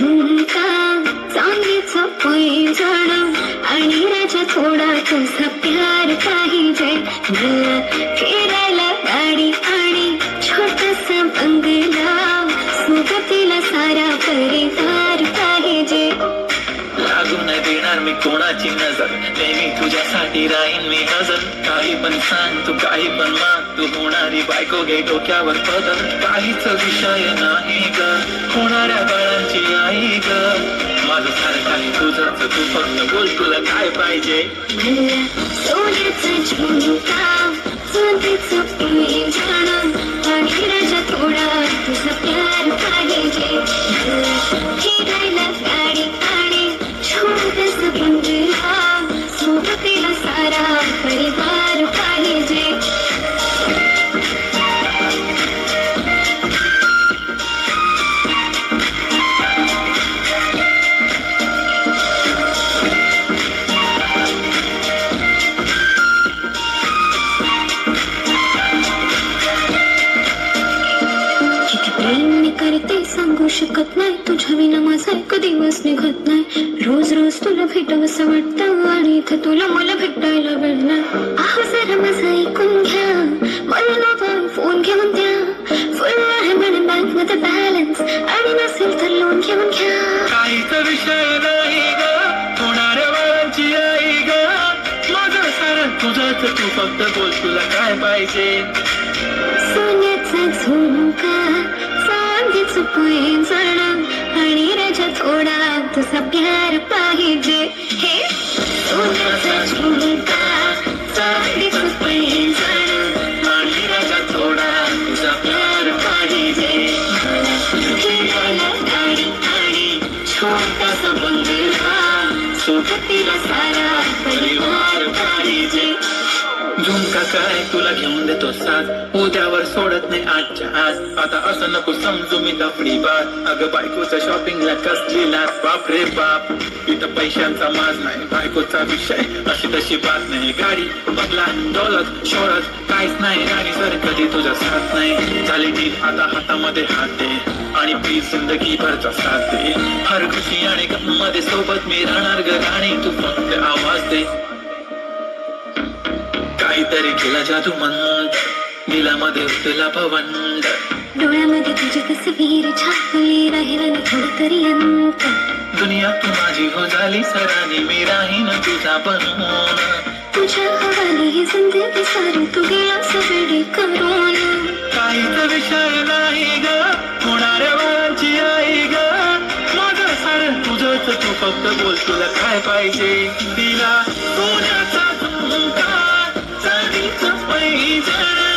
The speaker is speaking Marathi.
झुमका चांदीचा पैजण आणि राजा थोडा तुझा प्यार पाहिजे. फिरायला गाडी आणि छोटस बंगला. सुगतीला सारा परिवार पाहिजे. लागू नाही देणार मी कोणाची नजर. नेहमी तुझ्यासाठी राहीन मी हजर. काही पण सांग तू काही पण माग. तू होणारी बायको घे डोक्यावर पदर. काहीच विषय नाही ग. होणाऱ्या माझं सारं काही तुझंच तू फक्त बोल तुला काय पाहिजे? मला सोन्याचं झुमका चांदीचं शकत नाही. तुझ्या विना माझा एक दिवस निघत नाही. रोज रोज तुला भेटावंसं वाटतं आणि इथं तुला मला भेटायला वेळ नाही. आहो जरा माझं ऐकून घ्या. मला नवा फोन घेऊन द्या. फुल आहे म्हणे बँकमध्ये बॅलन्स आणि नसेल तर लोन घेऊन घ्या. काहीच विषय नाही ग. होणाऱ्या बाळांची आई ग. माझं सारं तुझंच. तू फक्त बोल तुला काय पाहिजे? सोन्याचा झुमका. चांदीचं पैंजण आणि राजा थोडा तुझा प्यार पाहिजे। हे सोन्याचा झुमका चांदीचं पैंजण आणि राजा थोडा तुझा प्यार पाहिजे। फिरायला गाडी आणि छोटासा बंगला सोबतीला सारा परिवार पाहिजे झुमका काय तुला घेऊन देतो साथ. उद्यावर सोडत नाही आजच्या आज. आता असं नको समजू मी दफडी बात. अगं बायकोच्या शॉपिंगला कसली लाच बाप रे बाप. इथं पैशांचा माज नाही बायकोचा विषय. अशी तशी बात नाही. गाडी बदला दौलत शोरत काहीच नाही. आणि सर कधी तुझा साथ नाही. झाली डील आता हातामध्ये हात दे. आणि प्लीज जिंदगी भरचा साथ दे. हर खुशी आणि मध्ये सोबत मी राहणार ग. तू फक्त आवाज दे. काहीतरी केला जादू मंद. दिलामध्ये तुला भवंड डोळ्यामध्ये तुझी तसवीर छापली राहिला थोडं तरी अंतर दुनिया तू माझी हो झाली सरानी मी राहीन तुझा बनवून तुझ्या हवाली ही जिंदगी सारी तू गेला सगळी करून. काहीच विषय नाही ग होणाऱ्या बाळांची आई ग. माझं सारं तुझंच तू फक्त बोल तुला काय पाहिजे? तिला सोन्याचा झुमका. चांदीचं पैठण